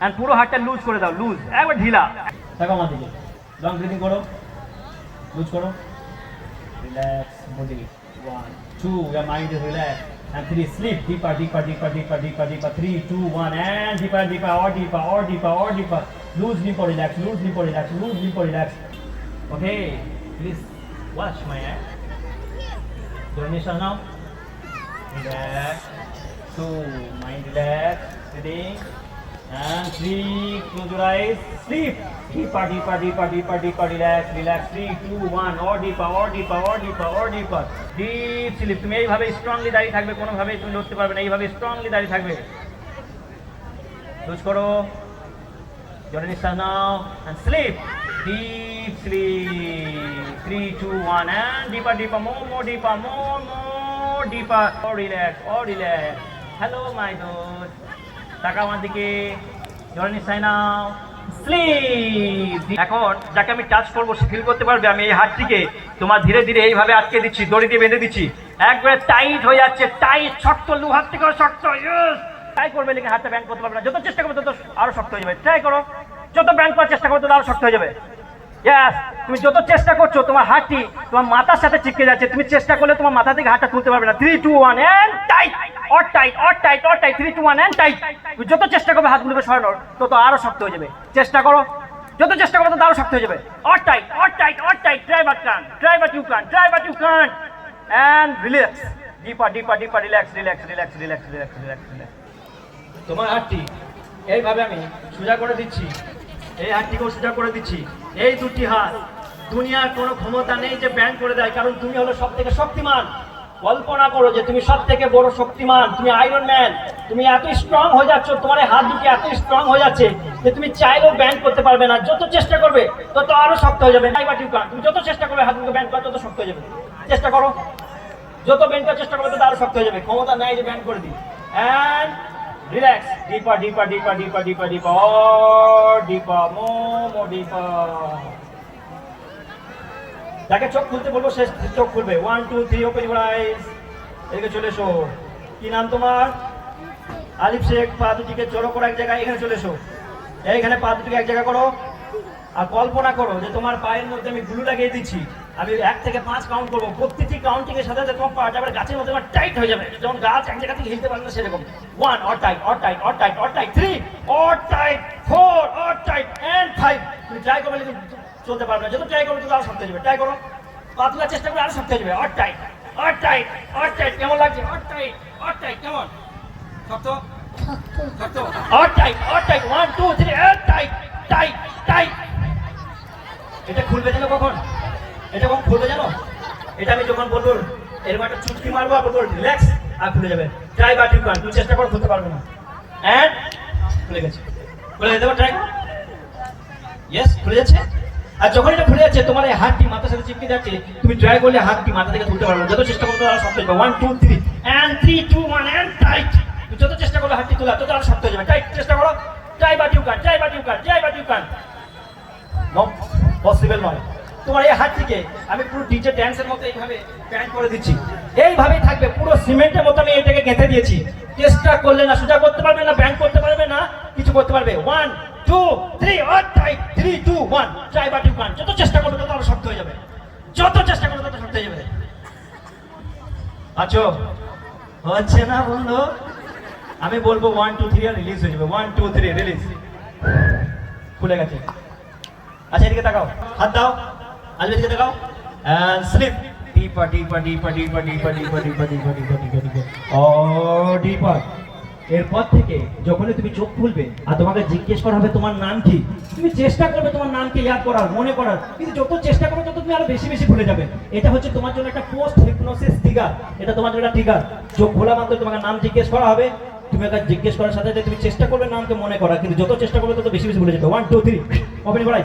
And পুরো হাতটা loose করে দাও লুজ একবার ঢিলা দেখো আমার দিকে লং ব্রিদিং করো লুজ করো relax body one two your mind is relaxed and three sleep deeper deeper deeper deeper deeper deeper three two one and deeper deeper or deeper or deeper or deeper loose deeper relax loose deeper relax loose deeper relax okay please watch my hand your nation now relax two mind relax sitting And three, close your eyes, sleep. Deepa, deepa, deepa, deepa, deepa, relax, relax. Three, two, one, or deepa, or deepa, or deepa, or deepa. Deep sleep. তুমি এইভাবে strongly দাঁড়িয়ে থাকবে কোনোভাবে তুমি লড়তে পারবে না। এইভাবে স্ট্রংলি দাঁড়িয়ে থাকবে। লুজ করো। জোরে নিঃশ্বাস নাও। And sleep deep sleep three two one and deeper deeper more more deeper more more deeper O relax ও রিল্যাক্স হ্যালো মাই দোস্ত টাকা আমার দিকে এখন যাকে আমি টাচ করব ফিল করতে পারবে আমি এই হাতটিকে তোমার ধীরে ধীরে এইভাবে আটকে দিচ্ছি, দড়ি দিয়ে বেঁধে দিচ্ছি। একবারে টাইট হয়ে যাচ্ছে টাইট শক্ত লোহার থেকে শক্ত ট্রাই করবে লেগে হাতটা ব্যান্ড করতে পারবে না। যত চেষ্টা করবে, তত আরও শক্ত হয়ে যাবে। ট্রাই করো। যত ব্যান্ড করার চেষ্টা করবে, তত আরও শক্ত হয়ে যাবে। তুমি যত চেষ্টা করছ, তোমার হাতটি তোমার মাথার সাথে চিপকে যাচ্ছে, তুমি চেষ্টা করলে তোমার মাথা থেকে হাতটা তুলতে পারবে না। Three two one and tight more tight more tight more tight three two one and tight তুমি যত চেষ্টা করবে, হাতগুলোকে সরানোর তত আরও শক্ত হয়ে যাবে। চেষ্টা করো। যত চেষ্টা করবে, তত আরও শক্ত হয়ে যাবে। More tight more tight more tight try but can try but you can try but you can and relax deeper deeper deeper relax relax relax relax relax relax relax তোমার হাতটি এইভাবে আমি সোজা করে দিচ্ছি। এই হাতটিকেও সোজা করে দিচ্ছি। এই দুটি হাত। দুনিয়ার কোনো ক্ষমতা নেই যে ব্যান করে দেয়, কারণ তুমি হলো সব থেকে শক্তিমান। কল্পনা করো যে তুমি সব থেকে বড় শক্তিমান, তুমি আয়রন ম্যান তুমি এত স্ট্রং হয়ে যাচ্ছ, তোমার হাত দুটি এত স্ট্রং হয়ে যাচ্ছে যে তুমি চাইলেও ব্যান করতে পারবে না। যত চেষ্টা করবে, তত আরও শক্ত হয়ে যাবে। তুমি যত চেষ্টা করবে হাতগুলো ব্যান করা তত শক্ত হয়ে যাবে। চেষ্টা করো। যত ব্যান্ড করার চেষ্টা করবে, তত আরও শক্ত হয়ে যাবে। ক্ষমতা নাই যে ব্যান্ড করে দিই। And relax deeper, deeper, deeper, deeper, deeper. Deeper deeper. More, more deeper. যাকে চোখ খুলতে বলব সে চোখ খুলবে। One two three open your eyes এদিকে চলে এসো। কি নাম তোমার? আলিফ শেখ পা দুটিকে জড়ো করো এক জায়গায় এখানে চলে এসো। এইখানে পা দুটিকে এক জায়গায় করো। আর কল্পনা করো যে তোমার পায়ের মধ্যে আমি গ্লু লাগিয়ে দিচ্ছি আমি এক থেকে পাঁচ কাউন্ট করব প্রত্যেকটি কাউন্টিং এর সাথে সাথে তোমার পা যাবে গাছের মধ্যে আমার টাইট হয়ে যাবে যেমন গাছ এক জায়গা থেকে হিলতে পারবে না সেরকম one more tight more tight more tight more tight three more tight four more tight and five তুমি ট্রাই করবে কিন্তু চলতে পারবে না যত ট্রাই করবে তত আরও শক্ত যাবে ট্রাই করো পা তোলার চেষ্টা করে আরও হয়ে যাবে more tight more tight more tight কেমন লাগছে অর টাইট অর টাইট কেমন শক্ত শক্ত more tight more tight one two three and tight tight tight এটা খুলবে জানো কখন? এটা কখন খুলবে জানো? এটা আমি যখন বলব, এরকম একটা চুটকি মারবো আর বলব, রিল্যাক্স আর খুলে যাবে। ট্রাই বা কান তুই চেষ্টা করে, খুলতে পারবে না। এন্ড খুলে গেছে। খুলে যেতে ট্রাই ইয়েস খুলে যাচ্ছে। আর যখন এটা খুলে যাচ্ছে, তোমার এই হাতটি মাথার সাথে চিপকে যাচ্ছে, তুমি ট্রাই করলে হাতটি মাথা থেকে তুলতে পারবে যত চেষ্টা করবে আরও শক্ত যাবে। One two three and three two one and tight তুমি যত চেষ্টা করবে হাতটি তোলা তত আরও শক্ত হয়ে যাবে। টাইট চেষ্টা করো। ট্রাই বা টিউ কান ট্রাই বা টিউ কান ট্রাই কান নো পসিবল নয়। তোমার এই হাত থেকে আমি পুরো ডিজে ড্যান্সের মতো এইভাবে ব্যান্ড করে দিচ্ছি। এইভাবেই থাকবে, পুরো সিমেন্টের মতো আমি এটাকে গেঁথে দিয়েছি। চেষ্টা করলে না, সোজা করতে পারবে না ব্যান্ড করতে পারবে না, কিছু করতে পারবে। One two three tight three two one try but one যত চেষ্টা করবে তত আরও শক্ত হয়ে যাবে। যত চেষ্টা করবে তত শক্ত হয়ে যাবে। আছো হচ্ছে না বন্ধু? আমি বলব ওয়ান টু থ্রি আর রিলিজ হয়ে যাবে। ওয়ান টু থ্রি রিলিজ খুলে গেছে। আচ্ছা এদিকে তাকাও হাত দাও আজ এদিকে তাকাও and sleep deeper deeper deeper deeper deeper deeper deeper deeper deeper deeper deeper oh deeper এরপর থেকে যখনই তুমি চোখ খুলবে আর তোমাকে জিজ্ঞেস করা হবে তোমার নাম কি তুমি চেষ্টা করবে তোমার নামকে ইয়াদ করার মনে করার কিন্তু যত চেষ্টা করবে তত তুমি আরও বেশি বেশি ভুলে যাবে এটা হচ্ছে তোমার জন্য একটা পোস্ট হিপনোসিস ট্রিগার এটা তোমার জন্য একটা ট্রিগার চোখ খোলা মাত্র তোমাকে নাম জিজ্ঞেস করা হবে তুমি একটা জিজ্ঞেস করার সাথে সাথে তুমি চেষ্টা করবে নামকে মনে করা কিন্তু যত চেষ্টা করবে তত বেশি বেশি ভুলে যাবে ওয়ান টু থ্রি ওপেন করাই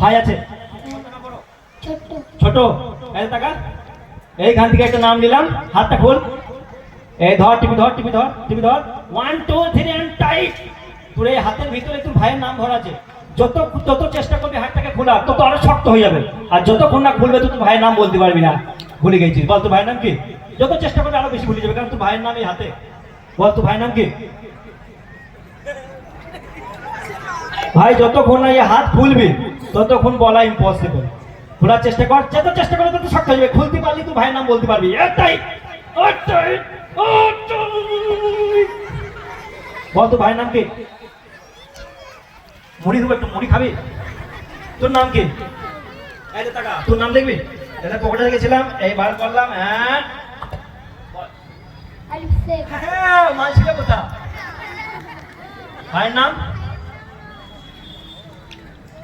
ভাই আছে? ছোট। এই টাকা এইখান থেকে একটা নাম নিলাম। হাতটা খোল। এই ধর টিপি ধর টিপি ধর টিপি ধর। One two three and tight তোর এই হাতের ভিতরে তোর ভাইয়ের নাম ধরা আছে। যত যত চেষ্টা করবি হাতটাকে খোলা তত আরও শক্ত হয়ে যাবে। আর যতক্ষণ না খুলবে তো তোর ভাইয়ের নাম বলতে পারবি না। ভুলে গেছিস। বল তোর ভাইয়ের নাম কি? যত চেষ্টা করবে আরও বেশি ভুলে যাবে কারণ তোর ভাইয়ের নাম এই হাতে। বল তোর ভাইয়ের নাম কি? ভাই যতক্ষণ না এই হাত খুলবি ততক্ষণ বলা ইম্পসিবল খোলার চেষ্টা কর যত চেষ্টা করে তত শক্ত হয়ে যাবে। খুলতে পারলি তুই ভাইয়ের নাম বলতে পারবি। এটাই এটাই। বল তো ভাইয়ের নাম কি? মুড়ি দেবো একটু মুড়ি খাবি? তোর নাম কি? এই তোর নাম দেখবি? এটা পকেটে রেখেছিলাম এই বার করলাম হ্যাঁ। হ্যাঁ মানছিল কোথা ভাইয়ের নাম?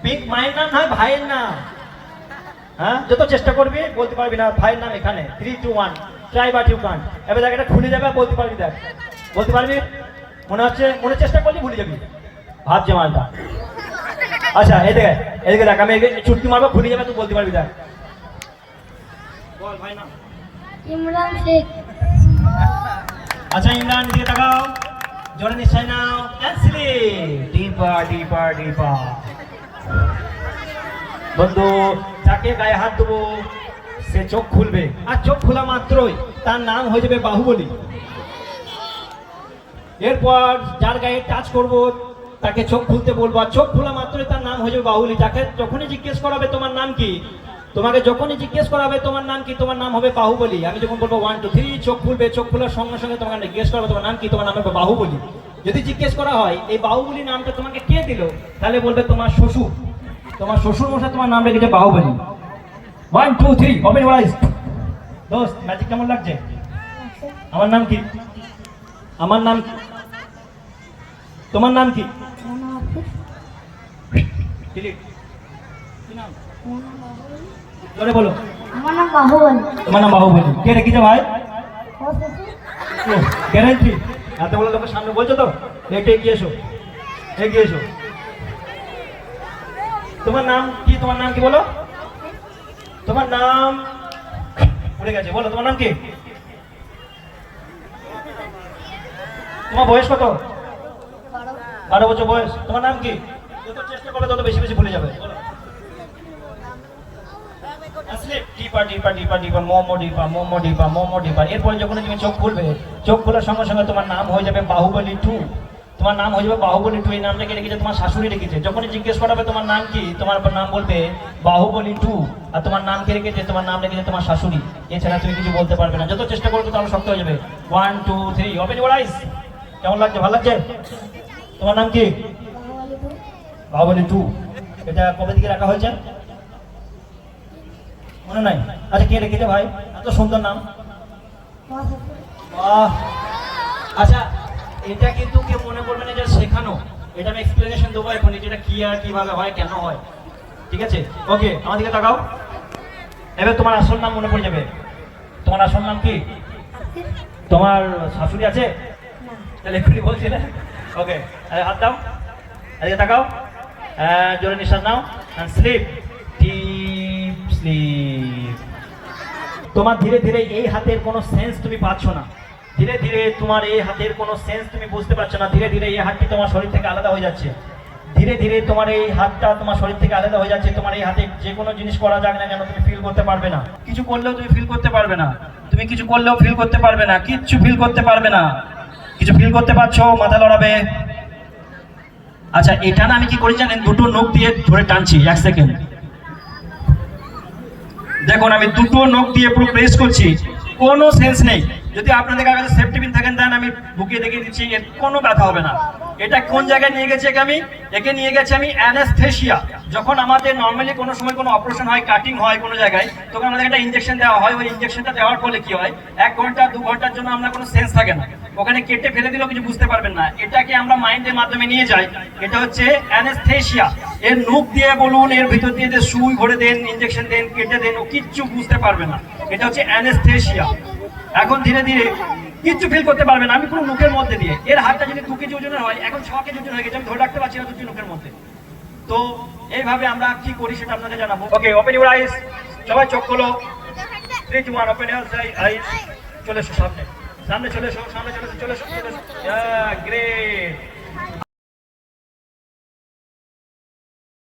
পিক মায়ের নাম নয় ভাইয়ের নাম। হ্যাঁ? যত চেষ্টা করবি বলতে পারবি না ভাইয়ের নাম এখানে। Three two one try but you can এবার দেখ এটা খুলে যাবে বলতে পারবি দেখ। বলতে পারবি? মনে হচ্ছে মনে চেষ্টা করলে ভুলে যাবি। ভাবছে মালটা। আচ্ছা এই দেখ এদিকে দেখ আমি এদিকে চুটকি মারবো খুলে যাবে তুই বলতে পারবি দেখ। বল ভাই ইমরান শেখ। আচ্ছা ইমরান দিকে তাকাও। জোরে নিশ্চয় নাও। অ্যান্সলি ডিপা ডিপা ডিপা বন্ধু, যাকে গায়ে হাত দেবো, সে চোখ খুলবে। আর চোখ খোলা মাত্রই তার নাম হয়ে যাবে বাহুবলী। এরপর যার গায়ে টাচ করব, তাকে চোখ খুলতে বলব। আর চোখ খোলা মাত্রই তার নাম হয়ে যাবে বাহুবলী। যাকে যখনই জিজ্ঞেস করাবে, তোমার নাম কি? তোমাকে যখনই জিজ্ঞেস করা হবে তোমার নাম কি? তোমার নাম হবে বাহুবলী। আমি যখন বলব ওয়ান টু থ্রি চোখ খুলবে। চোখ খোলার সঙ্গে সঙ্গে তোমাকে জিজ্ঞেস করা হবে তোমার নাম কি? তোমার নাম হবে বাহুবলী। যদি জিজ্ঞেস করা হয় এই বাহুবলী নামটা তোমাকে কে দিল? তাহলে বলবে তোমার শ্বশুর। তোমার শ্বশুর মশাই তোমার নাম রেখেছে Baahubali. One two three open eyes দোস্ত ম্যাজিক কেমন লাগছে? আমার নাম কি? আমার নাম কি? তোমার নাম কি? বলো। আমার নাম বাহুবলী। তোমার নাম বাহুবলী। কে রেখেছে ভাই? গ্যারান্টি এত বড় লোকের সামনে বলছো তো? একটু এগিয়ে এসো। এগিয়ে এসো। তোমার নাম কি? তোমার নাম কি বলো? তোমার নাম ভুলে গেছে। বলো, তোমার নাম কি? তোমার বয়স কত? বারো বছর বয়স। তোমার নাম কি? চেষ্টা করবে তত বেশি বেশি ভুলে যাবে। আসলে ডিপা ডিপা ডিপা ডিপা মোমো ডিপা মোমো ডিপা মোমো ডিপা। এরপরে যখন তুমি চোখ খুলবে চোখ খোলার সঙ্গে সঙ্গে তোমার নাম হয়ে যাবে বাহুবলী টু। তোমার নাম হয়ে যাবে বাহুবলী টু। এই নামটাকে রেখেছে তোমার শাশুড়ি রেখেছে যখনই জিজ্ঞেস করাবে তোমার নাম কি তোমার নাম বলবে বাহুবলী টু। আর তোমার নাম কে রেখেছে? তোমার নাম রেখেছে তোমার শাশুড়ি। এছাড়া তুমি কিছু বলতে পারবে না। যত চেষ্টা করবে তাহলে শক্ত হয়ে যাবে। One two three open your eyes কেমন লাগছে? ভালো লাগছে? তোমার নাম কি? বাহুবলী টু। এটা কবে দিকে রাখা হয়েছে? মনে নাই? আচ্ছা কে রেখেছে ভাই? এত সুন্দর নাম। আচ্ছা এটা কিন্তু কেউ মনে করবে না যে শেখানো। এটা আমি এক্সপ্লেনেশন দেবো এখন যেটা কি আর কীভাবে হয়, কেন হয়। ঠিক আছে? ওকে আমার দিকে তাকাও। এবার তোমার আসল নাম মনে পড়ে যাবে। তোমার আসল নাম কি? তোমার শাশুড়ি আছে? না তাহলে এক্ষুনি বলছিলে ওকে হাত দাও। এদিকে তাকাও। জোরে নিঃশ্বাস নাও। স্লিপ ডিপ স্লিপ তোমার ধীরে ধীরে এই হাতের কোনো সেন্স তুমি পাচ্ছ না। ধীরে ধীরে তোমার এই হাতের কোনো সেন্স তুমি বুঝতে পারছ না। ধীরে ধীরে এই হাতটি তোমার শরীর থেকে আলাদা হয়ে যাচ্ছে। ধীরে ধীরে তোমার এই হাতটা তোমার শরীর থেকে আলাদা হয়ে যাচ্ছে। তোমার এই হাতে যে কোনো জিনিস করা যাক না কেন তুমি ফিল করতে পারবে না। কিছু করলেও তুমি ফিল করতে পারবে না। তুমি কিছু করলেও ফিল করতে পারবে না। কিচ্ছু ফিল করতে পারবে না। কিছু ফিল করতে পারছ? মাথা লড়াবে। আচ্ছা এটা না আমি কি করি জানেন? দুটো নখ দিয়ে ধরে টানছি, এক সেকেন্ড দেখুন, আমি দুটো নখ দিয়ে পুরো প্রেস করছি। কোনো সেন্স নেই। যদি আপনাদের কাছে সেফটি পিন থাকেন দেন আমি বুকিয়ে দেখিয়ে দিচ্ছি, এর কোনো ব্যথা হবে না। এটা কোন জায়গায় নিয়ে গেছে আমি? একে নিয়ে গেছে আমি অ্যানেস্থেশিয়া। যখন আমাদের নর্মালি কোনো সময় কোনো অপারেশন হয় কাটিং হয় কোনো জায়গায়, তখন আমাদের একটা ইঞ্জেকশন দেওয়া হয়। ওই ইঞ্জেকশনটা দেওয়ার ফলে কি হয়? এক ঘণ্টা, দু ঘণ্টার জন্য আমরা কোনো সেন্স থাকে না। ওখানে কেটে ফেলে দিলেও কিছু বুঝতে পারবেন না। এটাকে আমরা মাইন্ডের মাধ্যমে নিয়ে যাই। এটা হচ্ছে অ্যানেস্থেশিয়া। এর মুখ দিয়ে বলুন, এর ভিতর দিয়ে যে সুই ভরে দেন ইঞ্জেকশন দেন, কেটে দেন, ও কিচ্ছু বুঝতে পারবে না। এটা হচ্ছে অ্যানেস্থেশিয়া। এখন ধীরে ধীরে কিচ্ছু ফিল করতে পারবে না। আমি পুরো মুখের মধ্যে দিয়ে। এর হাতটা যদি দু কেজি ওজনের হয়, এখন ছ কেজি ওজন হয়ে গেছে, আমি ধরে রাখতে পারছি না দুটি মুখের মধ্যে। তো এইভাবে আমরা কি করি সেটা আপনাকে জানাব। ওকে ওপেন ইউর আইস সবাই চোখ খোলো। Three two one open your eyes চলে এসো সামনে। সামনে চলে এসো, সামনে চলে এসো চলে এসো গ্রেট